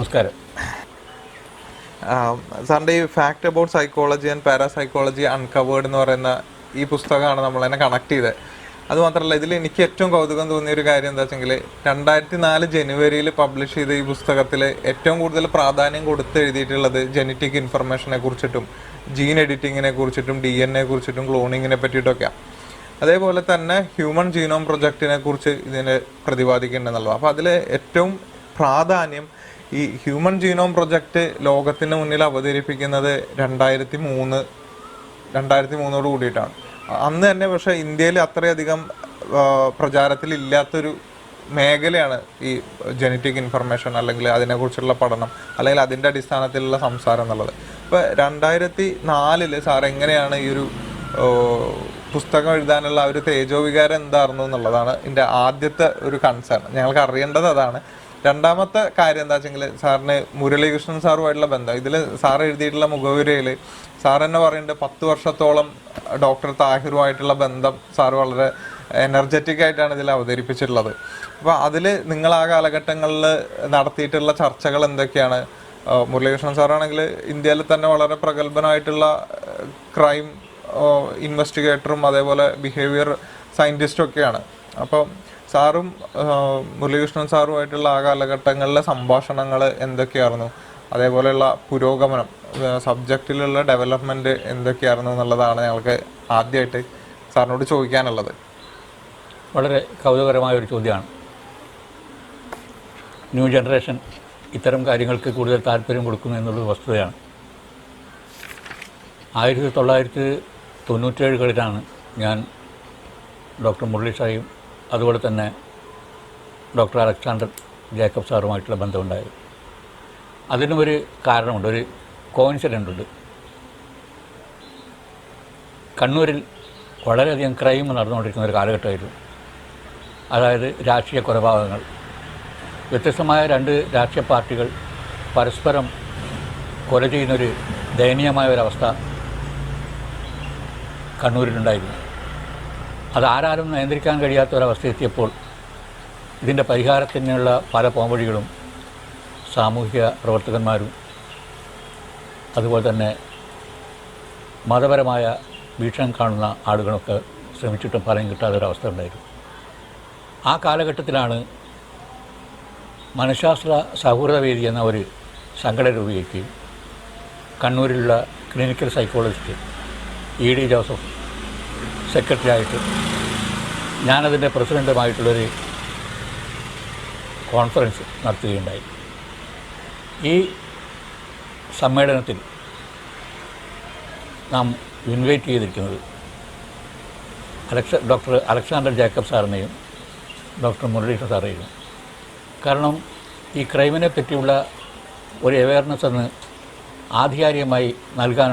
നമസ്കാരം. സാറിന്റെ ഈ fact about psychology and parapsychology uncovered എന്ന് പറയുന്ന ഈ പുസ്തകമാണ് നമ്മൾ എന്നെ കണക്ട് ചെയ്തത്. അതുമാത്രമല്ല ഇതിൽ എനിക്ക് ഏറ്റവും കൗതുകം തോന്നിയ ഒരു കാര്യം എന്താ വെച്ചെങ്കിൽ രണ്ടായിരത്തി നാല് ജനുവരിയിൽ പബ്ലിഷ് ചെയ്ത ഈ പുസ്തകത്തിൽ ഏറ്റവും കൂടുതൽ പ്രാധാന്യം കൊടുത്ത് എഴുതിയിട്ടുള്ളത് ജനറ്റിക് ഇൻഫർമേഷനെ കുറിച്ചിട്ടും ജീൻ എഡിറ്റിങ്ങിനെ കുറിച്ചിട്ടും ഡി എൻ എ കുറിച്ചിട്ടും ക്ലോണിങ്ങിനെ പറ്റിയിട്ടൊക്കെയാണ് അതേപോലെ തന്നെ ഹ്യൂമൻ ജീനോം പ്രൊജക്റ്റിനെ കുറിച്ച് ഇതിനെ പ്രതിപാദിക്കേണ്ടതെന്നുള്ളത് അപ്പോൾ അതിൽ ഏറ്റവും പ്രാധാന്യം ഈ ഹ്യൂമൻ ജീനോം പ്രൊജക്റ്റ് ലോകത്തിന് മുന്നിൽ അവതരിപ്പിക്കുന്നത് രണ്ടായിരത്തി മൂന്ന് രണ്ടായിരത്തി മൂന്നോട് കൂടിയിട്ടാണ്. അന്ന് തന്നെ പക്ഷേ ഇന്ത്യയിൽ അത്രയധികം പ്രചാരത്തിലില്ലാത്തൊരു മേഖലയാണ് ഈ ജനറ്റിക് ഇൻഫർമേഷൻ അല്ലെങ്കിൽ അതിനെക്കുറിച്ചുള്ള പഠനം അല്ലെങ്കിൽ അതിന്റെ അടിസ്ഥാനത്തിലുള്ള സംസാരം എന്നുള്ളത്. ഇപ്പോൾ രണ്ടായിരത്തി നാലിൽ സാർ എങ്ങനെയാണ് ഈ ഒരു പുസ്തകം എഴുതാനുള്ള ഒരു തേജോവികാരം എന്തായിരുന്നു എന്നുള്ളതാണ് എന്റെ ആദ്യത്തെ ഒരു കൺസേൺ ഞങ്ങൾക്ക് അറിയേണ്ടത് അതാണ്. രണ്ടാമത്തെ കാര്യം എന്താ വെച്ചെങ്കിൽ സാറിന് മുരളീകൃഷ്ണൻ സാറുമായിട്ടുള്ള ബന്ധം. ഇതിൽ സാർ എഴുതിയിട്ടുള്ള മുഖവുരയിൽ സാർ തന്നെ പറയുന്നുണ്ട് പത്ത് വർഷത്തോളം ഡോക്ടർ താഹിറുമായിട്ടുള്ള ബന്ധം സാർ വളരെ എനർജറ്റിക് ആയിട്ടാണ് ഇതിൽ അവതരിപ്പിച്ചിട്ടുള്ളത്. അപ്പോൾ അതിൽ നിങ്ങൾ ആ കാലഘട്ടങ്ങളിൽ നടത്തിയിട്ടുള്ള ചർച്ചകൾ എന്തൊക്കെയാണ്? മുരളീകൃഷ്ണൻ സാറാണെങ്കിൽ ഇന്ത്യയിൽ തന്നെ വളരെ പ്രഗത്ഭനായിട്ടുള്ള ക്രൈം ഇൻവെസ്റ്റിഗേറ്ററും അതേപോലെ ബിഹേവിയർ സയന്റിസ്റ്റും ഒക്കെയാണ്. അപ്പം സാറും മുരളീകൃഷ്ണൻ സാറുമായിട്ടുള്ള ആ കാലഘട്ടങ്ങളിലെ സംഭാഷണങ്ങൾ എന്തൊക്കെയായിരുന്നു? അതേപോലെയുള്ള പുരോഗമനം സബ്ജക്റ്റിലുള്ള ഡെവലപ്മെന്റ് എന്തൊക്കെയായിരുന്നു എന്നുള്ളതാണ് ഞങ്ങൾക്ക് ആദ്യമായിട്ട് സാറിനോട് ചോദിക്കാനുള്ളത്. വളരെ കൗതുകരമായ ഒരു ചോദ്യമാണ്. ന്യൂ ജനറേഷൻ ഇത്തരം കാര്യങ്ങൾക്ക് കൂടുതൽ താല്പര്യം കൊടുക്കുന്നു എന്നുള്ളത് വസ്തുതയാണ്. ആയിരത്തി തൊള്ളായിരത്തി തൊണ്ണൂറ്റേഴുകളിലാണ് ഞാൻ ഡോക്ടർ മുരളി ഷായും അതുപോലെ തന്നെ ഡോക്ടർ അലക്സാണ്ടർ ജേക്കബ് സാറുമായിട്ടുള്ള ബന്ധമുണ്ടായത്. അതിനും ഒരു കാരണമുണ്ട്. ഒരു കോയിൻസിഡന്റ് ഉണ്ട് കണ്ണൂരിൽ വളരെയധികം ക്രൈം നടന്നുകൊണ്ടിരിക്കുന്ന ഒരു കാലഘട്ടമായിരുന്നു. അതായത് രാഷ്ട്രീയ കൊലപാതകങ്ങൾ. വ്യത്യസ്തമായ രണ്ട് രാഷ്ട്രീയ പാർട്ടികൾ പരസ്പരം കൊല ചെയ്യുന്നൊരു ദയനീയമായ ഒരവസ്ഥ കണ്ണൂരിലുണ്ടായിരുന്നു. അത് ആരാലും നിയന്ത്രിക്കാൻ കഴിയാത്ത ഒരവസ്ഥ എത്തിയപ്പോൾ ഇതിന്റെ പരിഹാരത്തിനുള്ള പല പോംവഴികളും സാമൂഹിക പ്രവർത്തകന്മാരും അതുപോലെ തന്നെ മതപരമായ വീക്ഷണം കാണുന്ന ആളുകളൊക്കെ ശ്രമിച്ചിട്ടും ഫലം കിട്ടാത്ത ഒരവസ്ഥ ഉണ്ടായിരുന്നു. ആ കാലഘട്ടത്തിലാണ് മനഃശാസ്ത്ര സൗഹൃദ വേദി എന്ന ഒരു സംഘടന രൂപീകരിക്കുകയും കണ്ണൂരിലുള്ള clinical psychologist E D Joseph secretary ആയിട്ട് ഞാനതിന്റെ പ്രസിഡന്റുമായിട്ടുള്ളൊരു കോൺഫറൻസ് നടത്തുകയുണ്ടായി. ഈ സമ്മേളനത്തിൽ നാം ഇൻവൈറ്റ് ചെയ്തിരിക്കുന്നത് അലക്സ ഡോക്ടർ അലക്സാണ്ടർ ജേക്കബ് സാറിനെയും ഡോക്ടർ മുരളീധർ സാറേയും. കാരണം ഈ ക്രൈമിനെ പറ്റിയുള്ള ഒരു അവയർനെസ് എന്ന് ആധികാരികമായി നൽകാൻ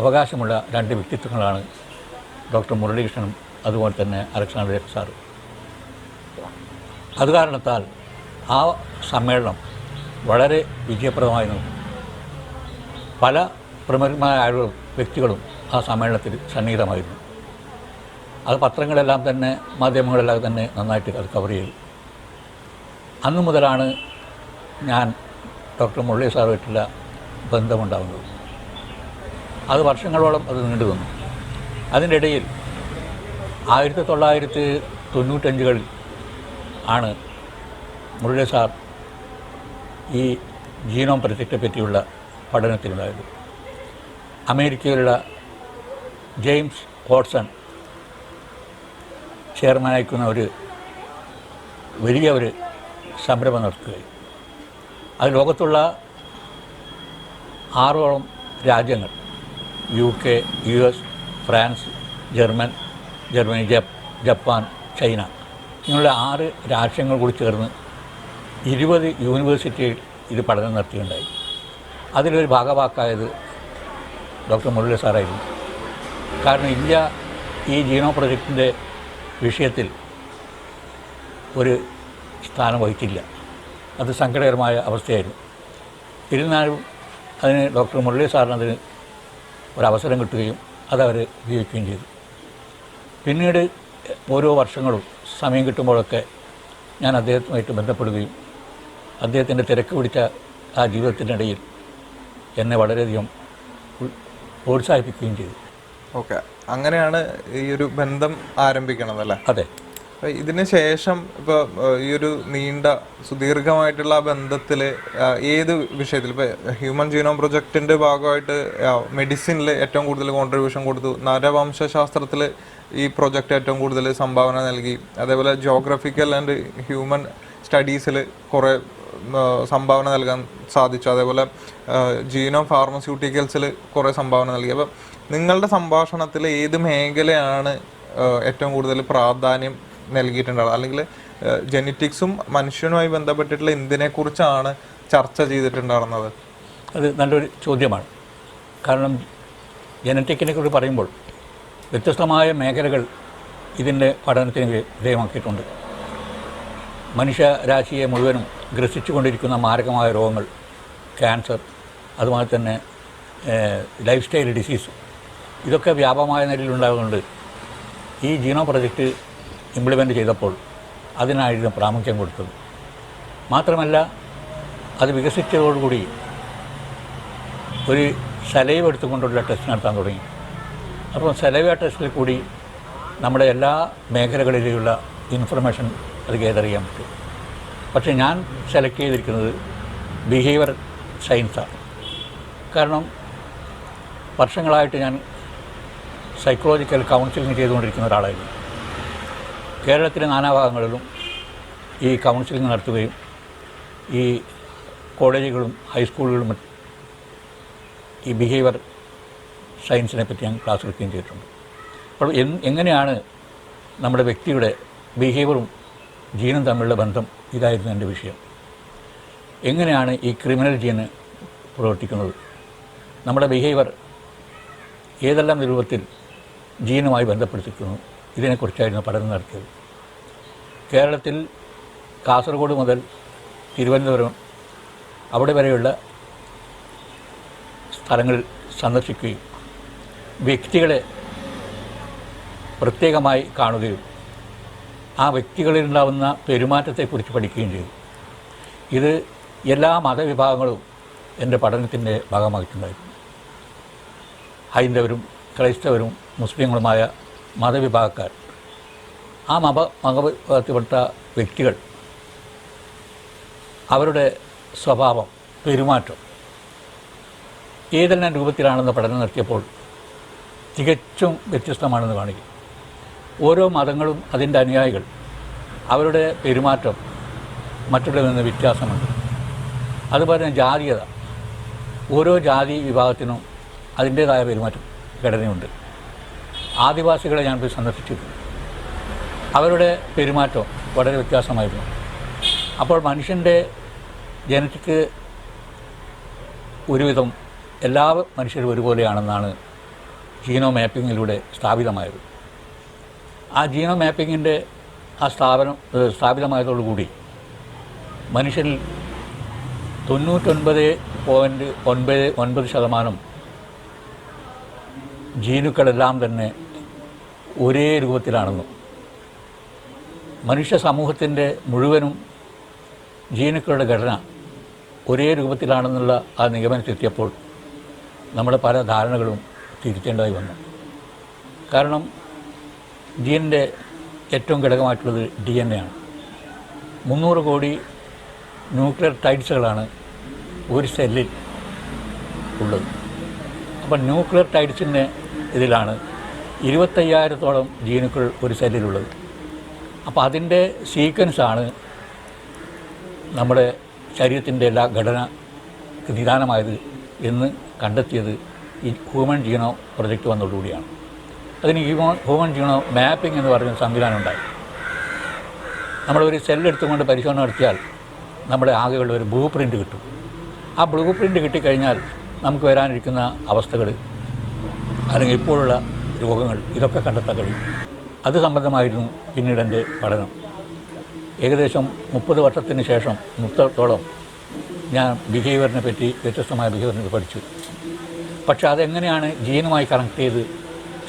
അവകാശമുള്ള രണ്ട് വ്യക്തിത്വങ്ങളാണ് ഡോക്ടർ മുരളീകൃഷ്ണനും അതുപോലെ തന്നെ അലക്സാണ്ടർ സാറും. അത് കാരണത്താൽ ആ സമ്മേളനം വളരെ വിജയപ്രദമായി നടന്നു പല പ്രമുഖമായ ആളുകളും വ്യക്തികളും ആ സമ്മേളനത്തിൽ സന്നിഹിതമായിരുന്നു. അത് പത്രങ്ങളെല്ലാം തന്നെ മാധ്യമങ്ങളെല്ലാം തന്നെ നന്നായിട്ട് അത് കവർ ചെയ്തു. അന്നു മുതലാണ് ഞാൻ ഡോക്ടർ മുരളി സാറുമായിട്ടുള്ള ബന്ധമുണ്ടാകുന്നത്. അത് വർഷങ്ങളോളം അത് നീണ്ടു വന്നു അതിന്റെ ഇടയിൽ ആയിരത്തി തൊള്ളായിരത്തി തൊണ്ണൂറ്റഞ്ചുകളിൽ ആണ് മുരളി സാർ ഈ ജീനോം പ്രൊജക്റ്റിനെ പറ്റിയുള്ള പഠനത്തിലുണ്ടായത്. അമേരിക്കയിലുള്ള ജെയിംസ് വാട്സൺ ചെയർമാനയക്കുന്ന ഒരു വലിയ ഒരു സംരംഭം നടത്തുകയും അത് ലോകത്തുള്ള ആറോളം രാജ്യങ്ങൾ U K U S France German Germany ജപ്പ് Japan China ഇങ്ങനെയുള്ള ആറ് രാഷ്ട്രങ്ങൾ കൂടി ചേർന്ന് ഇരുപത് യൂണിവേഴ്സിറ്റിയിൽ ഇത് പഠനം നടത്തിയിട്ടുണ്ടായി. അതിലൊരു ഭാഗവാക്കായത് ഡോക്ടർ മുരളി സാറായിരുന്നു. കാരണം ഇന്ത്യ ഈ ജീനോ പ്രൊജക്റ്റിന്റെ വിഷയത്തിൽ ഒരു സ്ഥാനം വഹിച്ചില്ല. അത് സങ്കടകരമായ അവസ്ഥയായിരുന്നു. ഇരുന്നാലും അതിന് ഡോക്ടർ മുരളി സാറിന് അതിന് ഒരവസരം കിട്ടുകയും അതവർ ഉപയോഗിക്കുകയും ചെയ്തു. പിന്നീട് ഓരോ വർഷങ്ങളും സമയം കിട്ടുമ്പോഴൊക്കെ ഞാൻ അദ്ദേഹത്തുമായിട്ട് ബന്ധപ്പെടുകയും അദ്ദേഹത്തിന്റെ തിരക്ക് പിടിച്ച ആ ജീവിതത്തിനിടയിൽ എന്നെ വളരെയധികം പ്രോത്സാഹിപ്പിക്കുകയും ചെയ്തു. ഓക്കെ. അങ്ങനെയാണ് ഈ ഒരു ബന്ധം ആരംഭിക്കണത് അല്ലേ? അതെ. ഇതിന് ശേഷം ഇപ്പൊ ഈ ഒരു നീണ്ട സുദീർഘമായിട്ടുള്ള ബന്ധത്തിൽ ഏത് വിഷയത്തിൽ ഇപ്പൊ ഹ്യൂമൻ ജീനോം പ്രൊജക്ടിന്റെ ഭാഗമായിട്ട് മെഡിസിനിൽ ഏറ്റവും കൂടുതൽ കോൺട്രിബ്യൂഷൻ കൊടുത്തു. നരവംശാസ്ത്രത്തിൽ ഈ പ്രൊജക്ട് ഏറ്റവും കൂടുതൽ സംഭാവന നൽകി. അതേപോലെ ജോഗ്രഫിക്കൽ ആൻഡ് ഹ്യൂമൻ സ്റ്റഡീസിൽ കുറേ സംഭാവന നൽകാൻ സാധിച്ചു. അതേപോലെ ജീനോം ഫാർമസ്യൂട്ടിക്കൽസിൽ കുറേ സംഭാവന നൽകി. അപ്പം നിങ്ങളുടെ സംഭാഷണത്തിൽ ഏത് മേഖലയാണ് ഏറ്റവും കൂടുതൽ പ്രാധാന്യം നൽകിയിട്ടുണ്ടാവുക. അല്ലെങ്കിൽ ജെനറ്റിക്സും മനുഷ്യനുമായി ബന്ധപ്പെട്ടിട്ടുള്ള എന്തിനെക്കുറിച്ചാണ് ചർച്ച ചെയ്തിട്ടുണ്ടാകുന്നത് അത് നല്ലൊരു ചോദ്യമാണ്. കാരണം ജനറ്റിക്കിനെ കുറിച്ച് പറയുമ്പോൾ വ്യത്യസ്തമായ മേഖലകൾ ഇതിന്റെ പഠനത്തിന് വിധേയമാക്കിയിട്ടുണ്ട്. മനുഷ്യരാശിയെ മുഴുവനും ഗ്രസിച്ചുകൊണ്ടിരിക്കുന്ന മാരകമായ രോഗങ്ങൾ ക്യാൻസർ അതുപോലെ തന്നെ ലൈഫ് സ്റ്റൈൽ ഡിസീസ് ഇതൊക്കെ വ്യാപകമായ നിലയിലുണ്ടാകുന്നുണ്ട് ഈ ജീനോ പ്രൊജക്റ്റ് ഇംപ്ലിമെന്റ് ചെയ്തപ്പോൾ അതിനായിരുന്നു പ്രാമുഖ്യം കൊടുത്തത്. മാത്രമല്ല അത് വികസിച്ചതോടുകൂടി ഒരു സലൈവ് എടുത്തുകൊണ്ടുള്ള ടെസ്റ്റ് നടത്താൻ തുടങ്ങി. അപ്പോൾ സലൈവ ടെസ്റ്റിൽ കൂടി നമ്മുടെ എല്ലാ മേഖലകളിലുള്ള ഇൻഫർമേഷൻ അത് ഗേദർ പറ്റും. പക്ഷേ ഞാൻ സെലക്ട് ചെയ്തിരിക്കുന്നത് ബിഹേവിയർ സയൻസാണ് കാരണം വർഷങ്ങളായിട്ട് ഞാൻ സൈക്കോളജിക്കൽ കൗൺസിലിംഗ് ചെയ്തുകൊണ്ടിരിക്കുന്ന ഒരാളായിരുന്നു. കേരളത്തിലെ നാനാഭാഗങ്ങളിലും ഈ കൗൺസിലിംഗ് നടത്തുകയും ഈ കോളേജുകളും ഹൈസ്കൂളുകളും ഈ ബിഹേവിയർ സയൻസിനെ പറ്റി ഞാൻ ക്ലാസ് എടുക്കുകയും ചെയ്തിട്ടുണ്ട്. അപ്പോൾ എങ്ങനെയാണ് നമ്മുടെ വ്യക്തിയുടെ ബിഹേവിയറും ജീനും തമ്മിലുള്ള ബന്ധം? ഇതായിരുന്നു എന്റെ വിഷയം. എങ്ങനെയാണ് ഈ ക്രിമിനൽ ജീന് പ്രവർത്തിക്കുന്നത്? നമ്മുടെ ബിഹേവിയർ ഏതെല്ലാം രൂപത്തിൽ ജീനുമായി ബന്ധപ്പെടുത്തിക്കുന്നു ഇതിനെക്കുറിച്ചായിരുന്നു പഠനം നടത്തിയത്. കേരളത്തിൽ കാസർഗോഡ് മുതൽ തിരുവനന്തപുരം അവിടെ വരെയുള്ള സ്ഥലങ്ങൾ സന്ദർശിക്കുകയും വ്യക്തികളെ പ്രത്യേകമായി കാണുകയും ആ വ്യക്തികളിൽ ഉണ്ടാകുന്ന പെരുമാറ്റത്തെക്കുറിച്ച് പഠിക്കുകയും ചെയ്തു. ഇത് എല്ലാ മതവിഭാഗങ്ങളും എന്റെ പഠനത്തിന്റെ ഭാഗമായിട്ടുണ്ടായിരുന്നു. ഹൈന്ദവരും ക്രൈസ്തവരും മുസ്ലിങ്ങളുമായ മതവിഭാഗക്കാർ ആ മത മതവിഭാഗത്തിൽപ്പെട്ട വ്യക്തികൾ അവരുടെ സ്വഭാവം പെരുമാറ്റം ഏതെല്ലാം രൂപത്തിലാണെന്ന് പഠനം നടത്തിയപ്പോൾ തികച്ചും വ്യത്യസ്തമാണെന്ന് കാണിക്കും. ഓരോ മതങ്ങളും അതിന്റെ അനുയായികൾ അവരുടെ പെരുമാറ്റം മറ്റുള്ളവരിൽ നിന്ന് വ്യത്യാസമുണ്ട്. അതുപോലെ തന്നെ ജാതീയത. ഓരോ ജാതി വിഭാഗത്തിനും അതിന്റേതായ പെരുമാറ്റം ഘടനയുണ്ട്. ആദിവാസികളെ ഞാൻ പോയി സന്ദർശിച്ചിട്ടുണ്ട്. അവരുടെ പെരുമാറ്റം വളരെ വ്യത്യാസമായിരുന്നു. അപ്പോൾ മനുഷ്യന്റെ ജനറ്റിക് ഒരുവിധം എല്ലാ മനുഷ്യരും ഒരുപോലെയാണെന്നാണ് ജീനോ മാപ്പിങ്ങിലൂടെ സ്ഥാപിതമായത്. ആ ജീനോ മാപ്പിങ്ങിന്റെ ആ സ്ഥാപനം സ്ഥാപിതമായതോടുകൂടി മനുഷ്യരിൽ തൊണ്ണൂറ്റൊൻപത് പോയിന്റ് ഒൻപത് ഒൻപത് ശതമാനം ജീനുക്കളെല്ലാം തന്നെ ഒരേ രൂപത്തിലാണെന്നും മനുഷ്യ സമൂഹത്തിന്റെ മുഴുവനും ജീനുക്കളുടെ ഘടന ഒരേ രൂപത്തിലാണെന്നുള്ള ആ നിഗമനത്തിലെത്തിയപ്പോൾ നമ്മുടെ പല ധാരണകളും തിരുത്തേണ്ടതായി വന്നു. കാരണം ജീനിന്റെ ഏറ്റവും ഘടകമായിട്ടുള്ളത് ഡി എൻ എ ആണ് മുന്നൂറ് കോടി ന്യൂക്ലിയർ ടൈഡ്സുകളാണ് ഒരു സെല്ലിൽ ഉള്ളത്. അപ്പം ന്യൂക്ലിയർ ടൈഡ്സിന്റെ ഇതിലാണ് ഇരുപത്തയ്യായിരത്തോളം ജീനുക്കൾ ഒരു സെല്ലിലുള്ളത്. അപ്പോൾ അതിന്റെ സീക്വൻസാണ് നമ്മുടെ ശരീരത്തിന്റെ എല്ലാ ഘടനക്ക് നിദാനമായത് എന്ന് കണ്ടെത്തിയത് ഈ ഹ്യൂമൻ ജീനോ പ്രൊജക്റ്റ് വന്നതോടുകൂടിയാണ്. അതിന് ഹ്യൂമൻ ഹ്യൂമൻ ജീനോ മാപ്പിംഗ് എന്ന് പറയുന്ന സംവിധാനം ഉണ്ടായി. നമ്മളൊരു സെല്ലെടുത്തുകൊണ്ട് പരിശോധന നടത്തിയാൽ നമ്മുടെ ആകെയുള്ള ഒരു ബ്ലൂ പ്രിന്റ് കിട്ടും. ആ ബ്ലൂ പ്രിന്റ് കിട്ടിക്കഴിഞ്ഞാൽ നമുക്ക് വരാനിരിക്കുന്ന അവസ്ഥകൾ അല്ലെങ്കിൽ ഇപ്പോഴുള്ള രോഗങ്ങൾ ഇതൊക്കെ കണ്ടെത്താൻ കഴിയും. അത് സംബന്ധമായിരുന്നു പിന്നീട് എന്റെ പഠനം. ഏകദേശം മുപ്പത് വർഷത്തിന് ശേഷം മുപ്പത്തോളം ഞാൻ ബിഹേവിയറിനെ പറ്റി വ്യത്യസ്തമായ ബിഹേവിയറിനെ പഠിച്ചു. പക്ഷേ അതെങ്ങനെയാണ് ജീനുമായി കണക്ട് ചെയ്ത്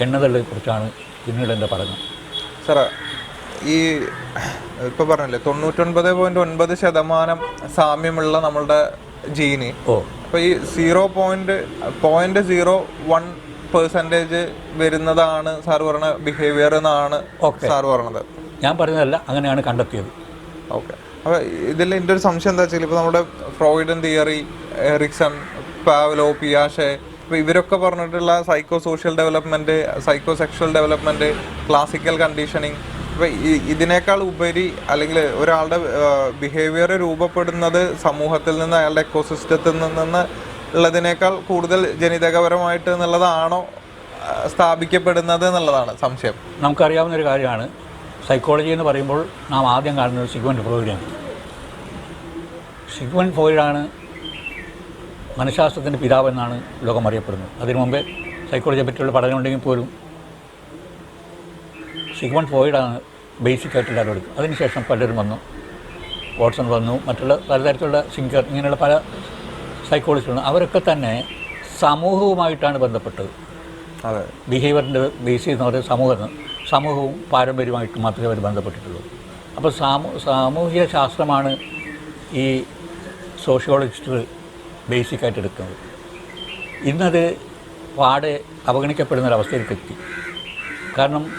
എന്നതിനെ കുറിച്ചാണ് പിന്നീട് എന്റെ പഠനം. സാറേ ഈ ഇപ്പോൾ പറഞ്ഞില്ലേ തൊണ്ണൂറ്റൊൻപത് പോയിന്റ് ഒൻപത് ശതമാനം സാമ്യമുള്ള നമ്മളുടെ ജീന്. ഓ. അപ്പോൾ ഈ zero point point zero one percentage വരുന്നതാണ് സാർ പറഞ്ഞ ബിഹേവിയർ എന്നാണ്. സാർ പറഞ്ഞത്. ഞാൻ പറഞ്ഞതല്ല അങ്ങനെയാണ് കണ്ടെത്തിയത്. ഓക്കെ അപ്പോൾ ഇതിൽ എന്റെ ഒരു സംശയം എന്താ വെച്ചാൽ ഇപ്പോൾ നമ്മുടെ ഫ്രോയിഡൻ തിയറി എറിക്സൺ പാവലോ പിയാഷെ അപ്പോൾ ഇവരൊക്കെ പറഞ്ഞിട്ടുള്ള psycho social development psycho sexual development classical conditioning അപ്പോൾ ഇതിനേക്കാൾ ഉപരി അല്ലെങ്കിൽ ഒരാളുടെ ബിഹേവിയർ രൂപപ്പെടുന്നത് സമൂഹത്തിൽ നിന്ന് അയാളുടെ എക്കോസിസ്റ്റത്തിൽ നിന്ന് ഉള്ളതിനേക്കാൾ കൂടുതൽ ജനിതകപരമായിട്ട് എന്നുള്ളതാണോ സ്ഥാപിക്കപ്പെടുന്നത് എന്നുള്ളതാണ് സംശയം. നമുക്കറിയാവുന്ന ഒരു കാര്യമാണ്. സൈക്കോളജി എന്ന് പറയുമ്പോൾ നാം ആദ്യം കാണുന്നത് സിഗ്വൻ ഫ്രോയിഡാണ് സിഗ്വൻ ഫ്രോയിഡാണ് മനഃശാസ്ത്രത്തിന്റെ പിതാവെന്നാണ് ലോകം അറിയപ്പെടുന്നത്. അതിനു മുമ്പേ സൈക്കോളജിയെ പറ്റിയുള്ള പഠനം ഉണ്ടെങ്കിൽ പോലും സിഗ്മണ്ട് ഫ്രോയിഡാണ് ബേസിക് ആയിട്ടുള്ള എടുക്കുക അതിനുശേഷം പലരും വന്നു. വാട്സൺ വന്നു. മറ്റുള്ള പലതരത്തിലുള്ള സിങ്കർ ഇങ്ങനെയുള്ള പല സൈക്കോളജിസ്റ്റുകളും അവരൊക്കെ തന്നെ സമൂഹവുമായിട്ടാണ് ബന്ധപ്പെട്ടത്. അതെ. ബിഹേവിയറിന്റെ ബേസ് ചെയ്യുന്ന പറയുന്നത് സമൂഹം സമൂഹവും പാരമ്പര്യമായിട്ട് മാത്രമേ അവർ ബന്ധപ്പെട്ടിട്ടുള്ളൂ. അപ്പോൾ സാമൂ സാമൂഹിക ശാസ്ത്രമാണ് ഈ സോഷ്യോളജിസ്റ്റുകൾ ബേസിക്കായിട്ട് എടുക്കുന്നത്. ഇന്നത് പാടെ അവഗണിക്കപ്പെടുന്ന ഒരവസ്ഥയിലേക്ക് എത്തി കാരണം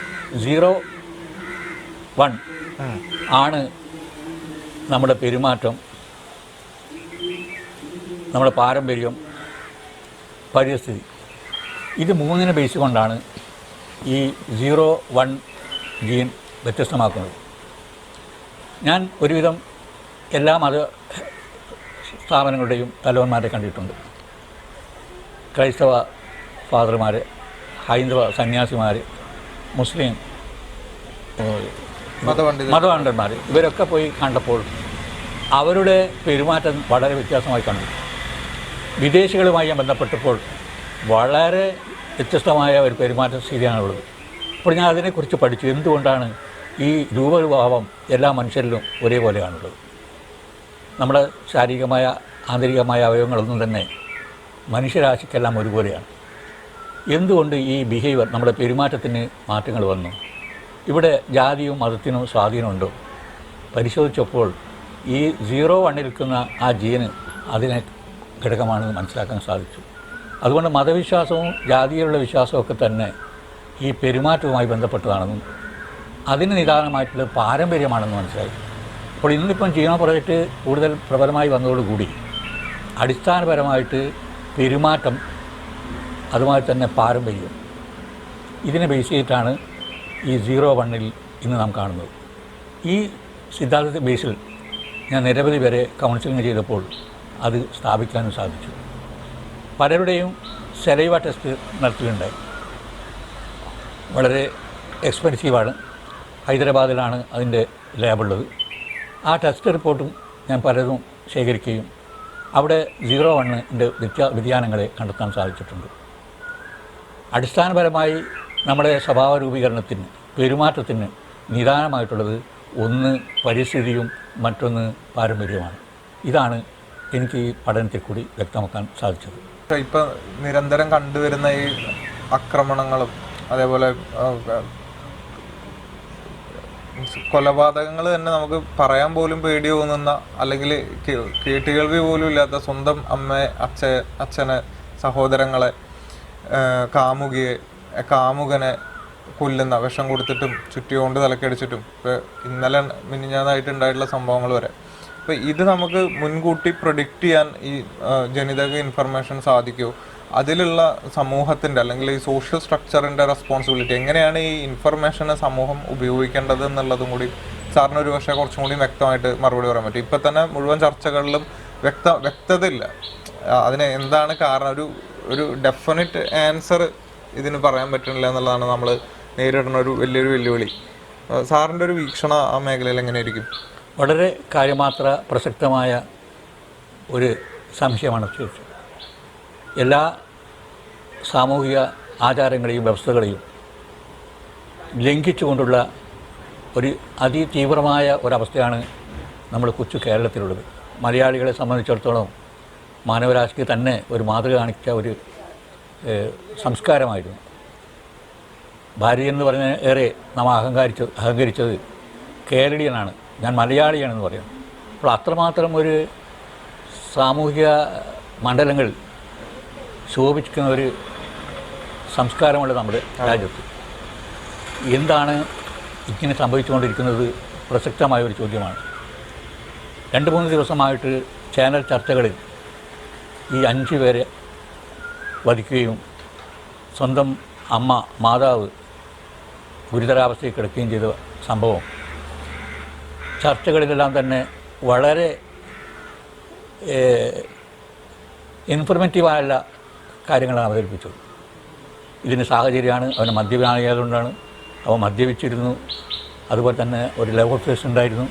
സീറോ വൺ. ആണ് നമ്മുടെ പെരുമാറ്റം. നമ്മുടെ പാരമ്പര്യം പരിസ്ഥിതി. ഇത് മൂന്നിനെ ബേസ് കൊണ്ടാണ് ഈ സീറോ വൺ ജീൻ വ്യത്യസ്തമാക്കുന്നത്. ഞാൻ ഒരുവിധം എല്ലാ മത സ്ഥാപനങ്ങളുടെയും തലവന്മാരെ കണ്ടിട്ടുണ്ട്. ക്രൈസ്തവ ഫാദർമാർ ഹൈന്ദവ സന്യാസിമാർ മുസ്ലിം മതപണ്ഡന്മാർ ഇവരൊക്കെ പോയി കണ്ടപ്പോൾ അവരുടെ പെരുമാറ്റം വളരെ വ്യത്യാസമായി കണ്ടു. വിദേശികളുമായി ബന്ധപ്പെട്ടപ്പോൾ വളരെ വ്യത്യസ്തമായ ഒരു പെരുമാറ്റ സ്ഥിതിയാണുള്ളത്. അപ്പോൾ ഞാൻ അതിനെക്കുറിച്ച് പഠിച്ചു. എന്തുകൊണ്ടാണ് ഈ രൂപഭാവം എല്ലാ മനുഷ്യരിലും ഒരേപോലെയാണുള്ളത്? നമ്മുടെ ശാരീരികമായ ആന്തരികമായ അവയവങ്ങളൊന്നും തന്നെ മനുഷ്യരാശിക്കെല്ലാം ഒരുപോലെയാണ്. എന്തുകൊണ്ട് ഈ ബിഹേവിയർ നമ്മുടെ പെരുമാറ്റത്തിന് മാറ്റങ്ങൾ വന്നു? ഇവിടെ ജാതിയും മതത്തിനും സ്വാധീനമുണ്ടോ? പരിശോധിച്ചപ്പോൾ ഈ സീറോ വണ്ണിരിക്കുന്ന ആ ജീന് അതിനെ ഘടകമാണെന്ന് മനസ്സിലാക്കാൻ സാധിച്ചു. അതുകൊണ്ട് മതവിശ്വാസവും ജാതിയിലുള്ള വിശ്വാസമൊക്കെ തന്നെ ഈ പെരുമാറ്റവുമായി ബന്ധപ്പെട്ടതാണെന്നും അതിന് നിദാനമായിട്ടുള്ള പാരമ്പര്യമാണെന്ന് മനസ്സിലായി. അപ്പോൾ ഇന്നിപ്പം ജീവ പ്രോജക്റ്റ് കൂടുതൽ പ്രബലമായി വന്നതോടുകൂടി അടിസ്ഥാനപരമായിട്ട് പെരുമാറ്റം അതുമായി തന്നെ പാരമ്പര്യം ഇതിനെ ബേസ് ചെയ്തിട്ടാണ് ഈ സീറോ വണ്ണിൽ ഇന്ന് നാം കാണുന്നത്. ഈ സിദ്ധാന്തത്തെ ബേസിൽ ഞാൻ നിരവധി പേരെ കൗൺസിലിംഗ് ചെയ്തപ്പോൾ അത് സ്ഥാപിക്കാനും സാധിച്ചു. പലരുടെയും സെലൈവ ടെസ്റ്റ് നടത്തുകയുണ്ടായി വളരെ എക്സ്പെൻസീവാണ് ഹൈദരാബാദിലാണ് അതിന്റെ ലാബുള്ളത് ആ ടെസ്റ്റ് റിപ്പോർട്ടും ഞാൻ പലതും ശേഖരിക്കുകയും അവിടെ സീറോ വണ്ണിന്റെ വ്യത്യാ വ്യതിയാനങ്ങളെ കണ്ടെത്താൻ സാധിച്ചിട്ടുണ്ട്. അടിസ്ഥാനപരമായി നമ്മുടെ സ്വഭാവ രൂപീകരണത്തിന് പെരുമാറ്റത്തിന് നിദാനമായിട്ടുള്ളത് ഒന്ന് പരിസ്ഥിതിയും മറ്റൊന്ന് പാരമ്പര്യവുമാണ്. ഇതാണ് എനിക്ക് ഈ പഠനത്തിൽ കൂടി വ്യക്തമാക്കാൻ സാധിച്ചത്. ഇപ്പം നിരന്തരം കണ്ടുവരുന്ന ഈ ആക്രമണങ്ങളും അതേപോലെ കൊലപാതകങ്ങൾ തന്നെ നമുക്ക് പറയാൻ പോലും പേടി തോന്നുന്ന അല്ലെങ്കിൽ കേട്ടുകേൾവി പോലും ഇല്ലാത്ത സ്വന്തം അമ്മയെ അച്ഛ അച്ഛനെ സഹോദരങ്ങളെ കാമുകിയെ കാമുകനെ കൊല്ലുന്ന വിഷം കൊടുത്തിട്ടും ചുറ്റിയോണ്ട് തലക്കടിച്ചിട്ടും ഇപ്പം ഇന്നലെ മിനിഞ്ഞാതായിട്ടുണ്ടായിട്ടുള്ള സംഭവങ്ങൾ വരെ. അപ്പൊ ഇത് നമുക്ക് മുൻകൂട്ടി പ്രൊഡിക്റ്റ് ചെയ്യാൻ ഈ ജനിതക ഇൻഫർമേഷൻ സാധിക്കുമോ അതിലുള്ള സമൂഹത്തിന്റെ അല്ലെങ്കിൽ ഈ സോഷ്യൽ സ്ട്രക്ചറിന്റെ റെസ്പോൺസിബിലിറ്റി എങ്ങനെയാണ് ഈ ഇൻഫർമേഷനെ സമൂഹം ഉപയോഗിക്കേണ്ടത് എന്നുള്ളതും കൂടി സാറിന് ഒരു പക്ഷേ കുറച്ചും കൂടി വ്യക്തമായിട്ട് മറുപടി പറയാൻ പറ്റും. ഇപ്പൊ തന്നെ മുഴുവൻ ചർച്ചകളിലും വ്യക്ത വ്യക്തതയില്ല. അതിന് എന്താണ് കാരണം? ഒരു ഒരു ഡെഫിനറ്റ് ആൻസർ ഇതിന് പറയാൻ പറ്റുന്നില്ല എന്നുള്ളതാണ് നമ്മൾ നേരിടുന്ന ഒരു വലിയൊരു വെല്ലുവിളി. സാറിന്റെ ഒരു വീക്ഷണം ആ മേഖലയിൽ എങ്ങനെയായിരിക്കും? വളരെ കാര്യമാത്ര പ്രസക്തമായ ഒരു സംശയമാണ് ചോദിച്ചത്. എല്ലാ സാമൂഹിക ആചാരങ്ങളെയും വ്യവസ്ഥകളെയും ലംഘിച്ചുകൊണ്ടുള്ള ഒരു അതിതീവ്രമായ ഒരവസ്ഥയാണ് നമ്മൾ കൊച്ചു കേരളത്തിലുള്ളത്. മലയാളികളെ സംബന്ധിച്ചിടത്തോളം മാനവരാശിക്ക് തന്നെ ഒരു മാതൃക കാണിച്ച ഒരു സംസ്കാരമായിരുന്നു. ഭാര്യ എന്ന് പറഞ്ഞ ഏറെ നാം അഹങ്കാരിച്ച അഹങ്കരിച്ചത് കേരളീയനാണ്. ഞാൻ മലയാളിയാണെന്ന് പറയാം. അപ്പോൾ അത്രമാത്രം ഒരു സാമൂഹിക മണ്ഡലങ്ങൾ ശോഭിക്കുന്ന ഒരു സംസ്കാരമുള്ള നമ്മുടെ രാജ്യത്ത്. എന്താണ് ഇങ്ങനെ സംഭവിച്ചുകൊണ്ടിരിക്കുന്നത്? പ്രസക്തമായ ഒരു ചോദ്യമാണ്. രണ്ട് മൂന്ന് ദിവസമായിട്ട് ചാനൽ ചർച്ചകളിൽ ഈ അഞ്ച് പേരെ വധിക്കുകയും സ്വന്തം അമ്മ മാതാവ് ഗുരുതരാവസ്ഥയിൽ കിടക്കുകയും ചെയ്ത സംഭവം ചർച്ചകളിലെല്ലാം തന്നെ വളരെ ഇൻഫർമേറ്റീവായുള്ള കാര്യങ്ങളാണ് അവതരിപ്പിച്ചത്. ഇതിന് സാഹചര്യമാണ് അവന് മദ്യപാനിയായതുകൊണ്ടാണ് അവൻ മദ്യപിച്ചിരുന്നു അതുപോലെ തന്നെ ഒരു ലവ് അഫേഴ്സ് ഉണ്ടായിരുന്നു.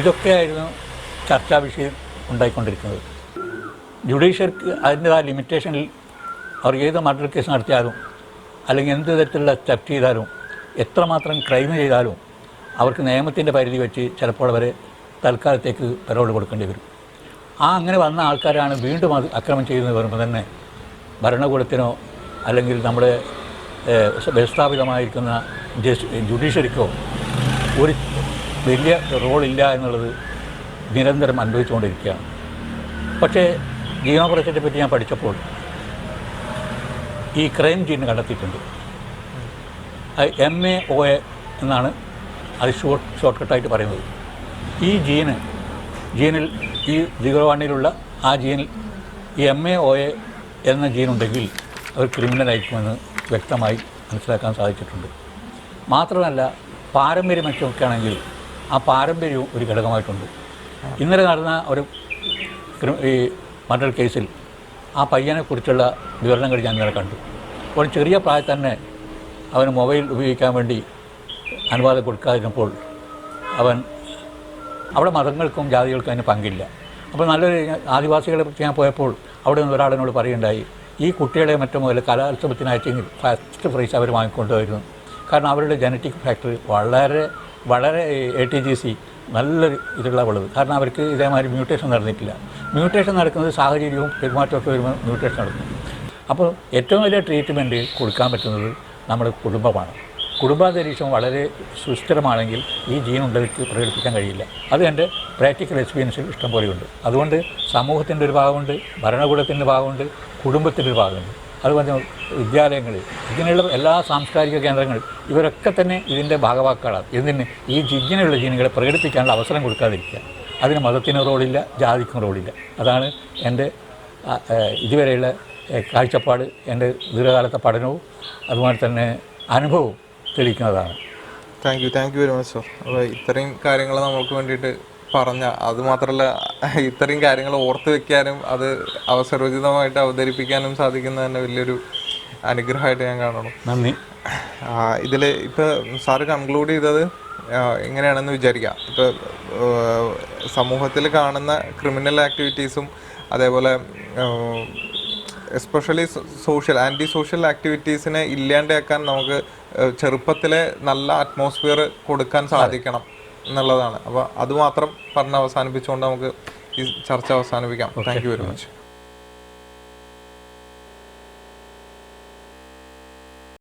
ഇതൊക്കെയായിരുന്നു ചർച്ചാ വിഷയം ഉണ്ടായിക്കൊണ്ടിരിക്കുന്നത്. ജുഡീഷ്യർക്ക് അതിന്റെതായ ലിമിറ്റേഷനിൽ അവർ ഏത് മർഡർ കേസ് നടത്തിയാലും അല്ലെങ്കിൽ എന്ത് തരത്തിലുള്ള സ്റ്റെപ്പ് ചെയ്താലും എത്രമാത്രം ക്രൈം ചെയ്താലും അവർക്ക് നിയമത്തിന്റെ പരിധി വെച്ച് ചിലപ്പോൾ അവരെ തൽക്കാലത്തേക്ക് പരോട് കൊടുക്കേണ്ടി വരും. ആ അങ്ങനെ വന്ന ആൾക്കാരാണ് വീണ്ടും അത് അക്രമം ചെയ്യുന്നത് പറയുമ്പോൾ തന്നെ ഭരണകൂടത്തിനോ അല്ലെങ്കിൽ നമ്മുടെ വ്യവസ്ഥാപിതമായിരിക്കുന്ന ജുഡീഷ്യറിക്കോ ഒരു വലിയ റോളില്ല എന്നുള്ളത് നിരന്തരം അനുഭവിച്ചുകൊണ്ടിരിക്കുകയാണ്. പക്ഷേ ജീവപ്രശ്നത്തെ പറ്റി ഞാൻ പഠിച്ചപ്പോൾ ഈ ക്രൈം ജീൻ കണ്ടെത്തിയിട്ടുണ്ട്. എം എ ഒ എ എന്നാണ് അത് ഷോർട്ട് ഷോർട്ട് കട്ടായിട്ട് പറയുന്നത്. ഈ ജീന് ജീനിൽ ഈ ജീവവാണിയിലുള്ള ആ ജീനിൽ ഈ എം എ ഒ എ എന്ന ജീനുണ്ടെങ്കിൽ അവർ ക്രിമിനൽ ആയിരിക്കുമെന്ന് വ്യക്തമായി മനസ്സിലാക്കാൻ സാധിച്ചിട്ടുണ്ട്. മാത്രമല്ല പാരമ്പര്യം വെച്ചൊക്കെ ആണെങ്കിൽ ആ പാരമ്പര്യവും ഒരു ഘടകമായിട്ടുണ്ട്. ഇന്നലെ നടന്ന ഒരു ഈ മർഡർ കേസിൽ ആ പയ്യനെക്കുറിച്ചുള്ള വിവരണങ്ങൾ ഞാൻ ഇന്നലെ കണ്ടു. അപ്പോൾ ചെറിയ പ്രായത്തന്നെ അവന് മൊബൈൽ ഉപയോഗിക്കാൻ വേണ്ടി അനുവാദം കൊടുക്കാതിരുന്നപ്പോൾ അവൻ അവിടെ മതങ്ങൾക്കും ജാതികൾക്കും അതിന് പങ്കില്ല. അപ്പോൾ നല്ലൊരു ആദിവാസികളെ പറ്റി ഞാൻ പോയപ്പോൾ അവിടെ നിന്ന് ഒരാളിനോട് പറയുണ്ടായി ഈ കുട്ടികളെ മറ്റു മുതൽ കലോത്സവത്തിനായിട്ടെങ്കിൽ ഫസ്റ്റ് പ്രൈസ് അവർ വാങ്ങിക്കൊണ്ടുവരുന്നു. കാരണം അവരുടെ ജനറ്റിക് ഫാക്ടർ വളരെ വളരെ എ ടി ജി സി നല്ലൊരു ഇതുള്ള ഉള്ളത് കാരണം അവർക്ക് ഇതേമാതിരി മ്യൂട്ടേഷൻ നടന്നിട്ടില്ല. മ്യൂട്ടേഷൻ നടക്കുന്നത് സാഹചര്യവും പെരുമാറ്റമൊക്കെ വരുമ്പോൾ മ്യൂട്ടേഷൻ നടക്കും. അപ്പോൾ ഏറ്റവും വലിയ ട്രീറ്റ്മെന്റ് കൊടുക്കാൻ പറ്റുന്നത് നമ്മുടെ കുടുംബമാണ്. കുടുംബാന്തരീക്ഷം വളരെ സുസ്ഥിരമാണെങ്കിൽ ഈ ജീൻ ഉണ്ടെടുത്ത് പ്രകടിപ്പിക്കാൻ കഴിയില്ല. അത് എന്റെ പ്രാക്ടിക്കൽ എക്സ്പീരിയൻസിൽ ഇഷ്ടം പോലെയുണ്ട്. അതുകൊണ്ട് സമൂഹത്തിന്റെ ഒരു ഭാഗമുണ്ട് ഭരണകൂടത്തിന്റെ ഭാഗമുണ്ട് കുടുംബത്തിന്റെ ഒരു ഭാഗമുണ്ട്. അതുപോലെ വിദ്യാലയങ്ങൾ ഇങ്ങനെയുള്ള എല്ലാ സാംസ്കാരിക കേന്ദ്രങ്ങൾ ഇവരൊക്കെ തന്നെ ഇതിന്റെ ഭാഗവാക്കുകളാണ് ഇതിന് ഈ ഇങ്ങനെയുള്ള ജീനുകളെ പ്രകടിപ്പിക്കാനുള്ള അവസരം കൊടുക്കാതിരിക്കുക. അതിന് മതത്തിന് റോളില്ല ജാതിക്കും റോളില്ല. അതാണ് എന്റെ ഇതുവരെയുള്ള കാഴ്ചപ്പാട് എന്റെ ദീർഘകാലത്തെ പഠനവും അതുപോലെ തന്നെ അനുഭവവും. തെളിയിക്കുന്നതാണ്. Thank you thank you very much sir അപ്പോൾ ഇത്രയും കാര്യങ്ങൾ നമുക്ക് വേണ്ടിയിട്ട് പറഞ്ഞ അത് മാത്രമല്ല ഇത്രയും കാര്യങ്ങൾ ഓർത്ത് വെക്കാനും അത് അവസരോചിതമായിട്ട് അവതരിപ്പിക്കാനും സാധിക്കുന്ന തന്നെ വലിയൊരു അനുഗ്രഹമായിട്ട് ഞാൻ കാണണം നന്ദി. ഇതിൽ ഇപ്പോൾ സാറ് കൺക്ലൂഡ് ചെയ്തത് എങ്ങനെയാണെന്ന് വിചാരിക്കാം. ഇപ്പോൾ സമൂഹത്തിൽ കാണുന്ന ക്രിമിനൽ ആക്ടിവിറ്റീസും അതേപോലെ എസ്പെഷ്യലി സോഷ്യൽ ആന്റി സോഷ്യൽ ആക്ടിവിറ്റീസിനെ ഇല്ലാണ്ടാക്കാൻ നമുക്ക് ചെറുപ്പത്തിലെ നല്ല അറ്റ്മോസ്ഫിയർ കൊടുക്കാൻ സാധിക്കണം എന്നുള്ളതാണ്. അപ്പോൾ അതുമാത്രം പറഞ്ഞ് അവസാനിപ്പിച്ചുകൊണ്ട് നമുക്ക് ഈ ചർച്ച അവസാനിപ്പിക്കാം. Thank you very much